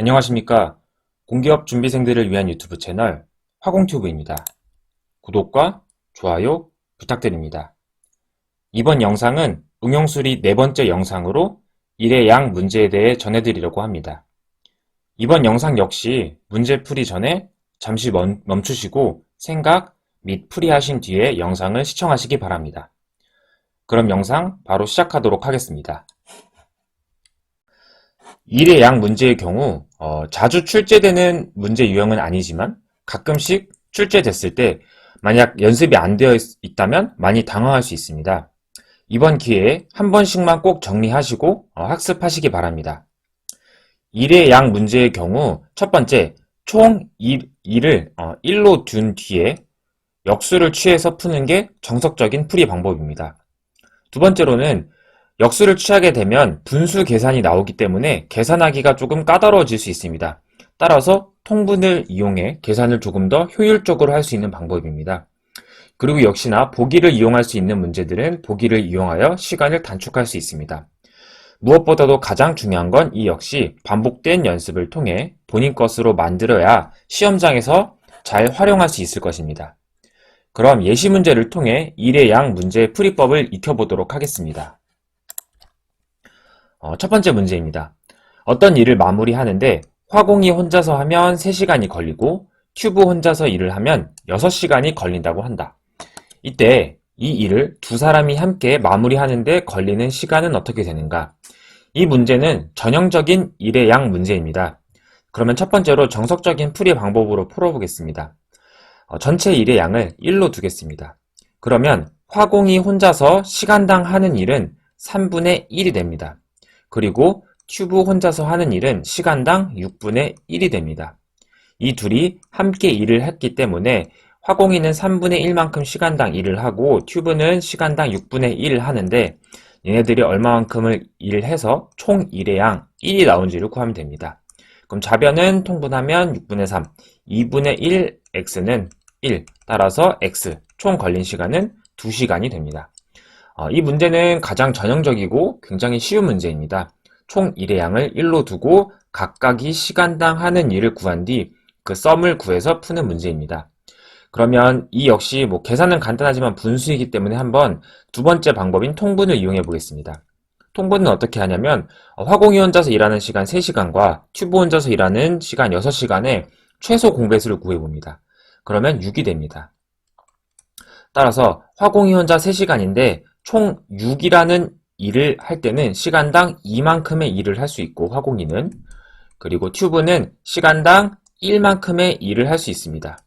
안녕하십니까. 공기업 준비생들을 위한 유튜브 채널 화공튜브입니다. 구독과 좋아요 부탁드립니다. 이번 영상은 응용수리 네 번째 영상으로 일의 양 문제에 대해 전해드리려고 합니다. 이번 영상 역시 문제 풀이 전에 잠시 멈, 멈추시고 생각 및 풀이하신 뒤에 영상을 시청하시기 바랍니다. 그럼 영상 바로 시작하도록 하겠습니다. 일의 양 문제의 경우 어, 자주 출제되는 문제 유형은 아니지만 가끔씩 출제됐을 때 만약 연습이 안 되어 있, 다면 많이 당황할 수 있습니다. 이번 기회에 한 번씩만 꼭 정리하시고 어, 학습하시기 바랍니다. 일의 양 문제의 경우 첫 번째 총 1, 을 1로 둔 뒤에 역수를 취해서 푸는 게 정석적인 풀이 방법입니다. 두 번째로는 역수를 취하게 되면 분수 계산이 나오기 때문에 계산하기가 조금 까다로워질 수 있습니다. 따라서 통분을 이용해 계산을 조금 더 효율적으로 할 수 있는 방법입니다. 그리고 역시나 보기를 이용할 수 있는 문제들은 보기를 이용하여 시간을 단축할 수 있습니다. 무엇보다도 가장 중요한 건 이 역시 반복된 연습을 통해 본인 것으로 만들어야 시험장에서 잘 활용할 수 있을 것입니다. 그럼 예시 문제를 통해 일의 양 문제의 풀이법을 익혀보도록 하겠습니다. 어, 첫 번째 문제입니다. 어떤 일을 마무리하는데 화공이 혼자서 하면 3시간이 걸리고 튜브 혼자서 일을 하면 6시간이 걸린다고 한다. 이때 이 일을 두 사람이 함께 마무리하는데 걸리는 시간은 어떻게 되는가? 이 문제는 전형적인 일의 양 문제입니다. 그러면 첫 번째로 정석적인 풀이 방법으로 풀어보겠습니다. 어, 전체 일의 양을 1로 두겠습니다. 그러면 화공이 혼자서 시간당 하는 일은 3분의 1이 됩니다. 그리고 튜브 혼자서 하는 일은 시간당 6분의 1이 됩니다. 이 둘이 함께 일을 했기 때문에 화공이는 3분의 1만큼 시간당 일을 하고 튜브는 시간당 6분의 1을 하는데 얘네들이 얼마만큼을 일을 해서 총 일의 양 1이 나온지를 구하면 됩니다. 그럼 좌변은 통분하면 6분의 3, 2분의 1 x는 1, 따라서 x, 총 걸린 시간은 2시간이 됩니다. 어, 이 문제는 가장 전형적이고 굉장히 쉬운 문제입니다. 총 일의 양을 1로 두고 각각이 시간당 하는 일을 구한 뒤 그 썸을 구해서 푸는 문제입니다. 그러면 이 역시 뭐 계산은 간단하지만 분수이기 때문에 한번 두 번째 방법인 통분을 이용해 보겠습니다. 통분은 어떻게 하냐면 어, 화공이 혼자서 일하는 시간 3시간과 튜브 혼자서 일하는 시간 6시간에 최소 공배수를 구해봅니다. 그러면 6이 됩니다. 따라서 화공이 혼자 3시간인데 총 6이라는 일을 할 때는 시간당 2만큼의 일을 할 수 있고 화공이는 그리고 튜브는 시간당 1만큼의 일을 할 수 있습니다.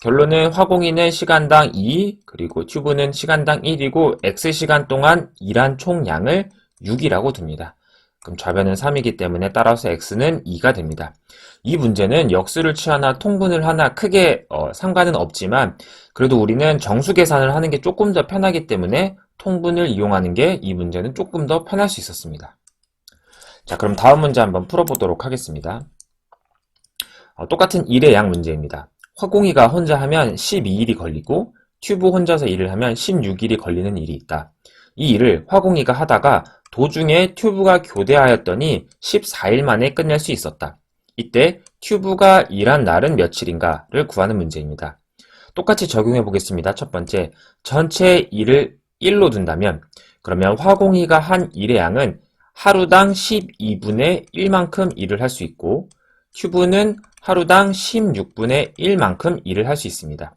결론은 화공이는 시간당 2 그리고 튜브는 시간당 1이고 X시간 동안 일한 총 양을 6이라고 둡니다. 그럼 좌변은 3이기 때문에 따라서 X는 2가 됩니다. 이 문제는 역수를 취하나 통분을 하나 크게 어, 상관은 없지만 그래도 우리는 정수 계산을 하는 게 조금 더 편하기 때문에 통분을 이용하는 게 이 문제는 조금 더 편할 수 있었습니다. 자, 그럼 다음 문제 한번 풀어보도록 하겠습니다. 어, 똑같은 일의 양 문제입니다. 화공이가 혼자 하면 12일이 걸리고 튜브 혼자서 일을 하면 16일이 걸리는 일이 있다. 이 일을 화공이가 하다가 도중에 튜브가 교대하였더니 14일 만에 끝낼 수 있었다. 이때 튜브가 일한 날은 며칠인가를 구하는 문제입니다. 똑같이 적용해 보겠습니다. 첫 번째, 전체 일을 1로 둔다면 그러면 화공이가 한 일의 양은 하루당 12분의 1만큼 일을 할 수 있고 튜브는 하루당 16분의 1만큼 일을 할 수 있습니다.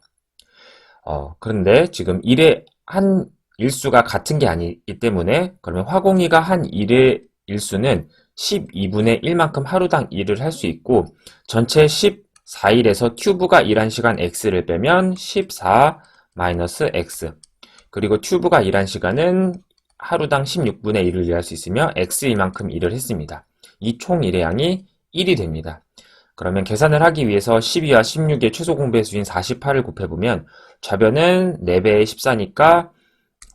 어, 그런데 지금 일의 한 일수가 같은 게 아니기 때문에 그러면 화공이가 한 일의 일수는 12분의 1만큼 하루당 일을 할 수 있고 전체 14일에서 튜브가 일한 시간 x를 빼면 14 마이너스 x 그리고 튜브가 일한 시간은 하루당 16분의 1을 일할 수 있으며 x이만큼 일을 했습니다. 이 총 일의 양이 1이 됩니다. 그러면 계산을 하기 위해서 12와 16의 최소 공배수인 48을 곱해보면 좌변은 4배의 14니까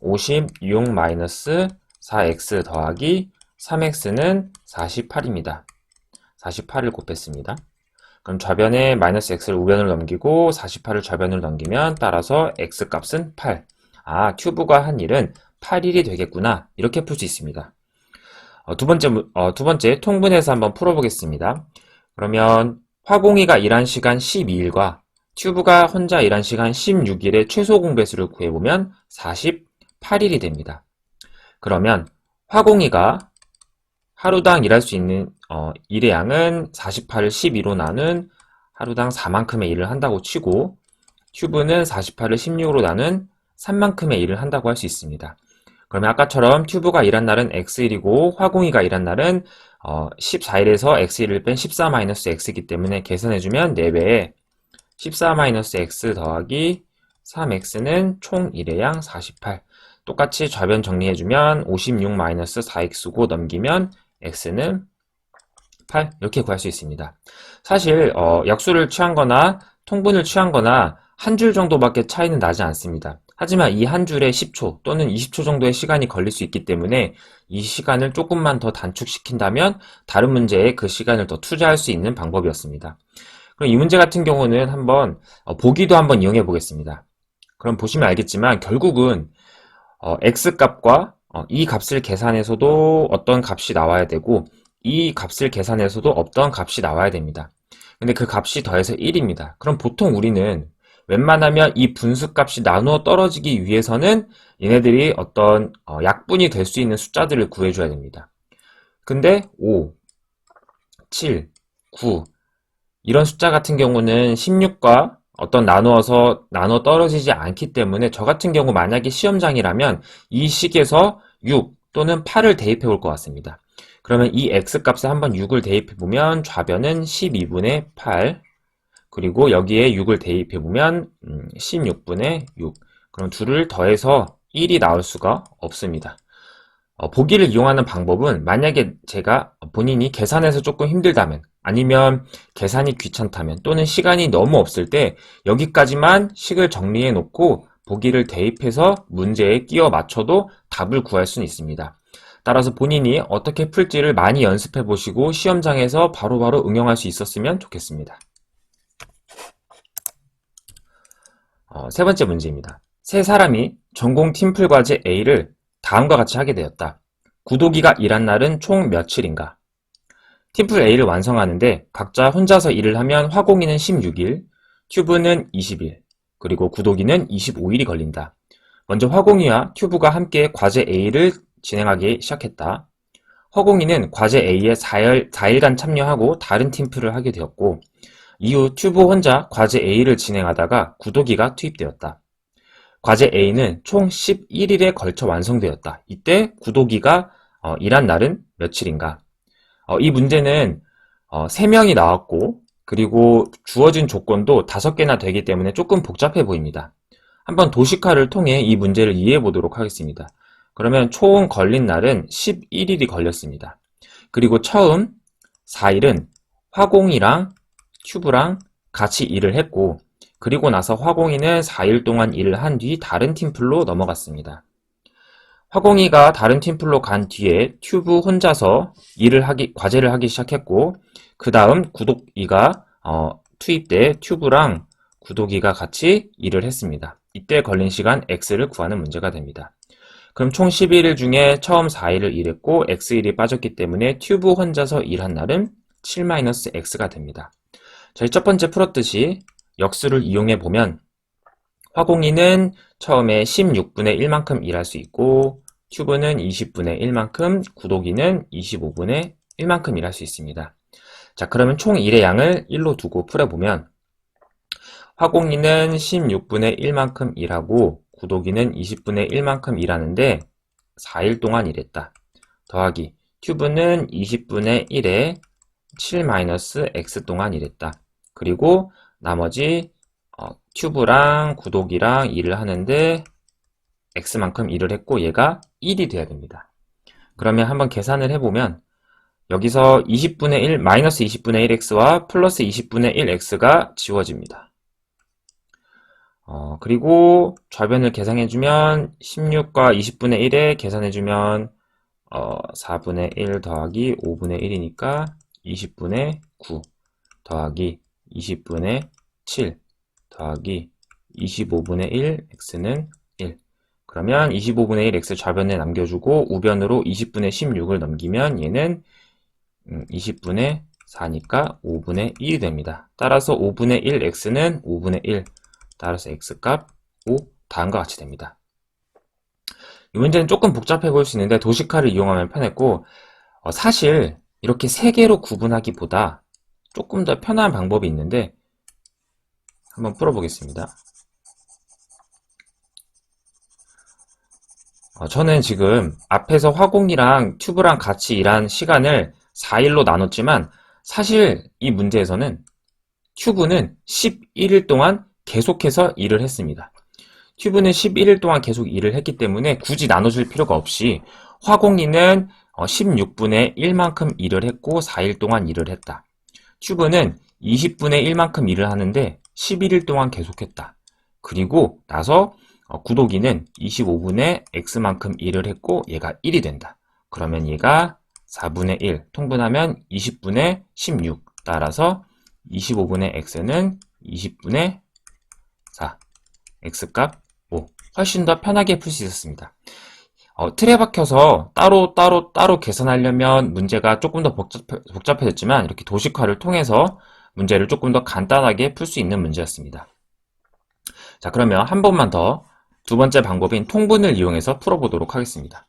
56 마이너스 4x 더하기 3x는 48입니다. 48을 곱했습니다. 그럼 좌변에 마이너스 x를 우변으로 넘기고 48을 좌변으로 넘기면 따라서 x 값은 8. 아, 튜브가 한 일은 8일이 되겠구나. 이렇게 풀 수 있습니다. 어, 두 번째, 어, 두 번째 통분해서 한번 풀어보겠습니다. 그러면 화공이가 일한 시간 12일과 튜브가 혼자 일한 시간 16일의 최소 공배수를 구해보면 48일이 됩니다. 그러면 화공이가 하루당 일할 수 있는 어, 일의 양은 48을 12로 나눈 하루당 4만큼의 일을 한다고 치고 튜브는 48을 16으로 나눈 3만큼의 일을 한다고 할 수 있습니다. 그러면 아까처럼 튜브가 일한 날은 x일이고 화공이가 일한 날은 어, 14일에서 x일을 뺀 14-x이기 때문에 계산해주면 4배에 14-x 더하기 3x는 총 일의 양 48. 똑같이 좌변 정리해주면 56-4x고 넘기면 x는 8 이렇게 구할 수 있습니다. 사실 어, 약수를 취한 거나 통분을 취한 거나 한 줄 정도밖에 차이는 나지 않습니다. 하지만 이 한 줄에 10초 또는 20초 정도의 시간이 걸릴 수 있기 때문에 이 시간을 조금만 더 단축시킨다면 다른 문제에 그 시간을 더 투자할 수 있는 방법이었습니다. 그럼 이 문제 같은 경우는 한번 어, 보기도 한번 이용해 보겠습니다. 그럼 보시면 알겠지만 결국은 어, x값과 어, 이 값을 계산해서도 어떤 값이 나와야 되고 이 값을 계산해서도 없던 값이 나와야 됩니다. 근데 그 값이 더해서 1입니다. 그럼 보통 우리는 웬만하면 이 분수값이 나누어 떨어지기 위해서는 얘네들이 어떤 어, 약분이 될 수 있는 숫자들을 구해줘야 됩니다. 근데 5, 7, 9 이런 숫자 같은 경우는 16과 어떤 나누어서 나눠 떨어지지 않기 때문에 저 같은 경우 만약에 시험장이라면 이 식에서 6 또는 8을 대입해 올 것 같습니다. 그러면 이 x값에 한번 6을 대입해 보면 좌변은 12분의 8 그리고 여기에 6을 대입해 보면 16분의 6 그럼 둘을 더해서 1이 나올 수가 없습니다. 어, 보기를 이용하는 방법은 만약에 제가 본인이 계산해서 조금 힘들다면 아니면 계산이 귀찮다면 또는 시간이 너무 없을 때 여기까지만 식을 정리해 놓고 보기를 대입해서 문제에 끼워 맞춰도 답을 구할 수는 있습니다. 따라서 본인이 어떻게 풀지를 많이 연습해 보시고 시험장에서 바로바로 응용할 수 있었으면 좋겠습니다. 어, 세 번째 문제입니다. 세 사람이 전공 팀플 과제 A를 다음과 같이 하게 되었다. 구도기가 일한 날은 총 며칠인가? 팀플 A를 완성하는데 각자 혼자서 일을 하면 화공이는 16일, 튜브는 20일, 그리고 구도기는 25일이 걸린다. 먼저 화공이와 튜브가 함께 과제 A를 진행하기 시작했다. 허공이는 과제 A에 4일, 4일간 참여하고 다른 팀플을 하게 되었고 이후 튜브 혼자 과제 A를 진행하다가 구도기가 투입되었다. 과제 A는 총 11일에 걸쳐 완성되었다. 이때 구도기가 어, 일한 날은 며칠인가? 어, 이 문제는 어, 3명이 나왔고 그리고 주어진 조건도 5개나 되기 때문에 조금 복잡해 보입니다. 한번 도식화를 통해 이 문제를 이해해 보도록 하겠습니다. 그러면 총 걸린 날은 11일이 걸렸습니다. 그리고 처음 4일은 화공이랑 튜브랑 같이 일을 했고 그리고 나서 화공이는 4일 동안 일을 한 뒤 다른 팀플로 넘어갔습니다. 화공이가 다른 팀플로 간 뒤에 튜브 혼자서 일을 하기, 과제를 하기 시작했고 그 다음 구독이가 어, 투입돼 튜브랑 구독이가 같이 일을 했습니다. 이때 걸린 시간 x를 구하는 문제가 됩니다. 그럼 총 11일 중에 처음 4일을 일했고 x일이 빠졌기 때문에 튜브 혼자서 일한 날은 7-x가 됩니다. 저희 첫 번째 풀었듯이 역수를 이용해 보면 화공이는 처음에 16분의 1만큼 일할 수 있고 튜브는 20분의 1만큼 구독이는 25분의 1만큼 일할 수 있습니다. 자 그러면 총 일의 양을 1로 두고 풀어보면 화공이는 16분의 1만큼 일하고 구독이는 20분의 1만큼 일하는데 4일 동안 일했다. 더하기 튜브는 20분의 1에 7-x 동안 일했다. 그리고 나머지 어, 튜브랑 구독이랑 일을 하는데 x만큼 일을 했고 얘가 1이 돼야 됩니다. 그러면 한번 계산을 해보면 여기서 20분의 1, 마이너스 20분의 1x와 플러스 20분의 1x가 지워집니다. 어, 그리고 좌변을 계산해주면 16과 20분의 1에 계산해주면 어, 4분의 1 더하기 5분의 1이니까 20분의 9 더하기 20분의 7 더하기 25분의 1 x는 1 그러면 25분의 1 x 좌변에 남겨주고 우변으로 20분의 16을 넘기면 얘는 20분의 음, 4니까 5분의 1이 됩니다. 따라서 5분의 1 x는 5분의 1 따라서 x값 5 다음과 같이 됩니다. 이 문제는 조금 복잡해 보일 수 있는데 도식화를 이용하면 편했고 어, 사실 이렇게 세 개로 구분하기보다 조금 더 편한 방법이 있는데 한번 풀어보겠습니다. 어, 저는 지금 앞에서 화공이랑 튜브랑 같이 일한 시간을 4일로 나눴지만 사실 이 문제에서는 튜브는 11일 동안 계속해서 일을 했습니다. 튜브는 11일 동안 계속 일을 했기 때문에 굳이 나눠줄 필요가 없이 화공이는 16분의 1만큼 일을 했고 4일 동안 일을 했다. 튜브는 20분의 1만큼 일을 하는데 11일 동안 계속했다. 그리고 나서 어, 구독이는 25분의 x만큼 일을 했고 얘가 1이 된다. 그러면 얘가 4분의 1 통분하면 20분의 16 따라서 25분의 x는 20분의 4 x값 5 훨씬 더 편하게 풀 수 있었습니다. 어, 틀에 박혀서 따로 따로 따로 계산하려면 문제가 조금 더 복잡, 복잡해 졌지만 이렇게 도식화를 통해서 문제를 조금 더 간단하게 풀 수 있는 문제였습니다. 자 그러면 한 번만 더 두 번째 방법인 통분을 이용해서 풀어보도록 하겠습니다.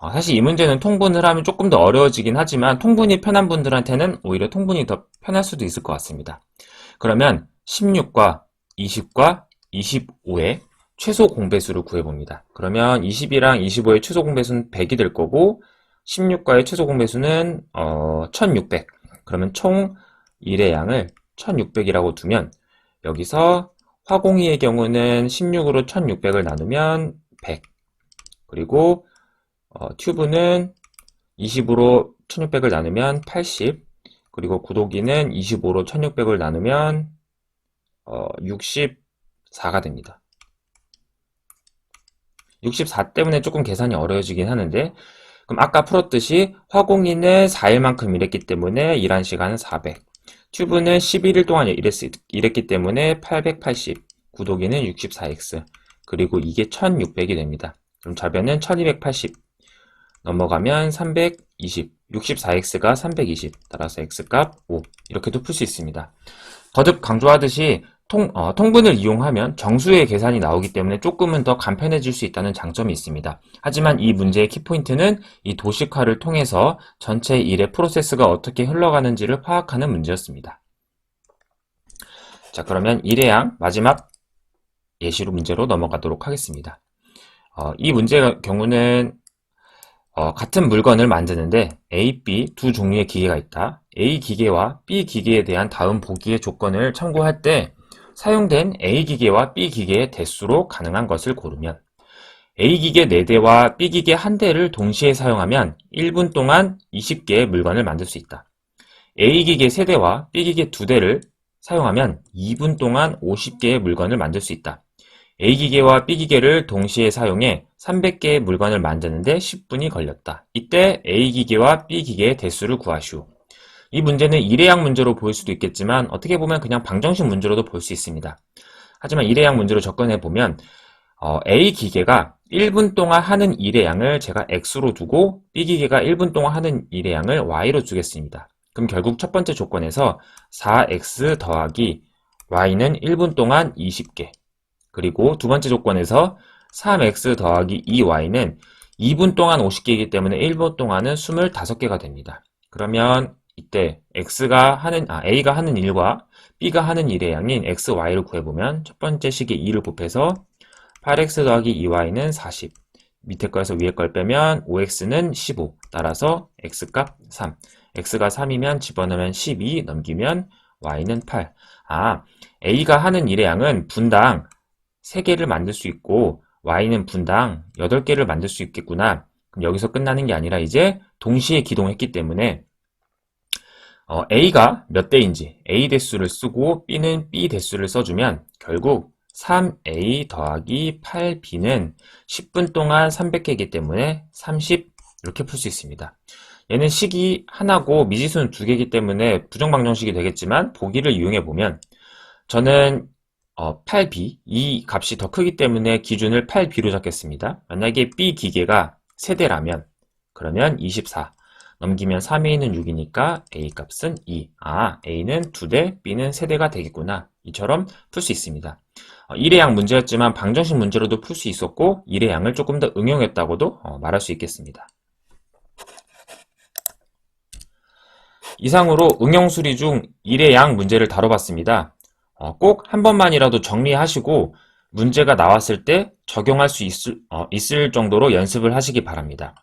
어, 사실 이 문제는 통분을 하면 조금 더 어려워지긴 하지만 통분이 편한 분들한테는 오히려 통분이 더 편할 수도 있을 것 같습니다. 그러면 16과 20과 25의 최소 공배수를 구해봅니다. 그러면 20이랑 25의 최소 공배수는 100이 될 거고 16과의 최소 공배수는 어, 1600 그러면 총 1의 양을 1600이라고 두면 여기서 화공이의 경우는 16으로 1600을 나누면 100 그리고 어, 튜브는 20으로 1600을 나누면 80 그리고 구독이는 25로 1600을 나누면 어, 64가 됩니다. 64 때문에 조금 계산이 어려워지긴 하는데 그럼 아까 풀었듯이 화공인은 4일만큼 일했기 때문에 일한 시간은 400 튜브는 11일 동안 일했, 일했기 때문에 880 구독이는 64x 그리고 이게 1600이 됩니다. 그럼 좌변은 1280 넘어가면 320 64x가 320 따라서 x값 5 이렇게도 풀 수 있습니다. 거듭 강조하듯이 통, 어, 통분을 이용하면 정수의 계산이 나오기 때문에 조금은 더 간편해질 수 있다는 장점이 있습니다. 하지만 이 문제의 키포인트는 이 도식화를 통해서 전체 일의 프로세스가 어떻게 흘러가는지를 파악하는 문제였습니다. 자 그러면 일의 양 마지막 예시로 문제로 넘어가도록 하겠습니다. 어, 이 문제의 경우는 어, 같은 물건을 만드는데 A, B 두 종류의 기계가 있다. A 기계와 B 기계에 대한 다음 보기의 조건을 참고할 때 사용된 A 기계와 B 기계의 대수로 가능한 것을 고르면 A 기계 4대와 B 기계 1대를 동시에 사용하면 1분 동안 20개의 물건을 만들 수 있다. A 기계 3대와 B 기계 2대를 사용하면 2분 동안 50개의 물건을 만들 수 있다. A 기계와 B 기계를 동시에 사용해 300개의 물건을 만드는데 10분이 걸렸다. 이때 A 기계와 B 기계의 대수를 구하시오. 이 문제는 일회양 문제로 보일 수도 있겠지만 어떻게 보면 그냥 방정식 문제로도 볼 수 있습니다. 하지만 일회양 문제로 접근해 보면 어, A 기계가 1분 동안 하는 일의 양을 제가 X로 두고 B 기계가 1분 동안 하는 일의 양을 Y로 주겠습니다. 그럼 결국 첫 번째 조건에서 4X 더하기 Y는 1분 동안 20개 그리고 두 번째 조건에서 3X 더하기 2Y는 2분 동안 50개이기 때문에 1분 동안은 25개가 됩니다. 그러면 이때 x가 하는 아 a가 하는 일과 b가 하는 일의 양인 x, y를 구해보면 첫 번째 식의 2를 곱해서 8x 더하기 2y는 40 밑에 거에서 위에 걸 빼면 5x는 15 따라서 x값 3 x가 3이면 집어넣으면 12 넘기면 y는 8 아, a가 하는 일의 양은 분당 3개를 만들 수 있고 y는 분당 8개를 만들 수 있겠구나. 그럼 여기서 끝나는 게 아니라 이제 동시에 기동했기 때문에 어, A가 몇 대인지 A 대수를 쓰고 B는 B 대수를 써주면 결국 3A 더하기 8B는 10분 동안 300개이기 때문에 30 이렇게 풀 수 있습니다. 얘는 식이 하나고 미지수는 두 개이기 때문에 부정방정식이 되겠지만 보기를 이용해 보면 저는 어, 8B 이 값이 더 크기 때문에 기준을 8B로 잡겠습니다. 만약에 B 기계가 세대라면 그러면 24 넘기면 3a는 6이니까 a 값은 2. 아, a는 2대, b는 3대가 되겠구나. 이처럼 풀 수 있습니다. 어, 1의 양 문제였지만 방정식 문제로도 풀 수 있었고 1의 양을 조금 더 응용했다고도 어, 말할 수 있겠습니다. 이상으로 응용수리 중 1의 양 문제를 다뤄봤습니다. 어, 꼭한 번만이라도 정리하시고 문제가 나왔을 때 적용할 수 있을, 어, 있을 정도로 연습을 하시기 바랍니다.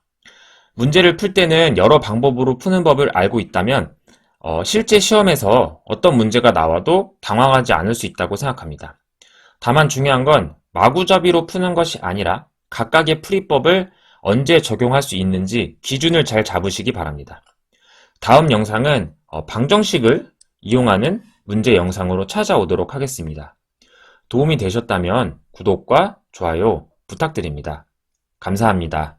문제를 풀 때는 여러 방법으로 푸는 법을 알고 있다면 어, 실제 시험에서 어떤 문제가 나와도 당황하지 않을 수 있다고 생각합니다. 다만 중요한 건 마구잡이로 푸는 것이 아니라 각각의 풀이법을 언제 적용할 수 있는지 기준을 잘 잡으시기 바랍니다. 다음 영상은 어, 방정식을 이용하는 문제 영상으로 찾아오도록 하겠습니다. 도움이 되셨다면 구독과 좋아요 부탁드립니다. 감사합니다.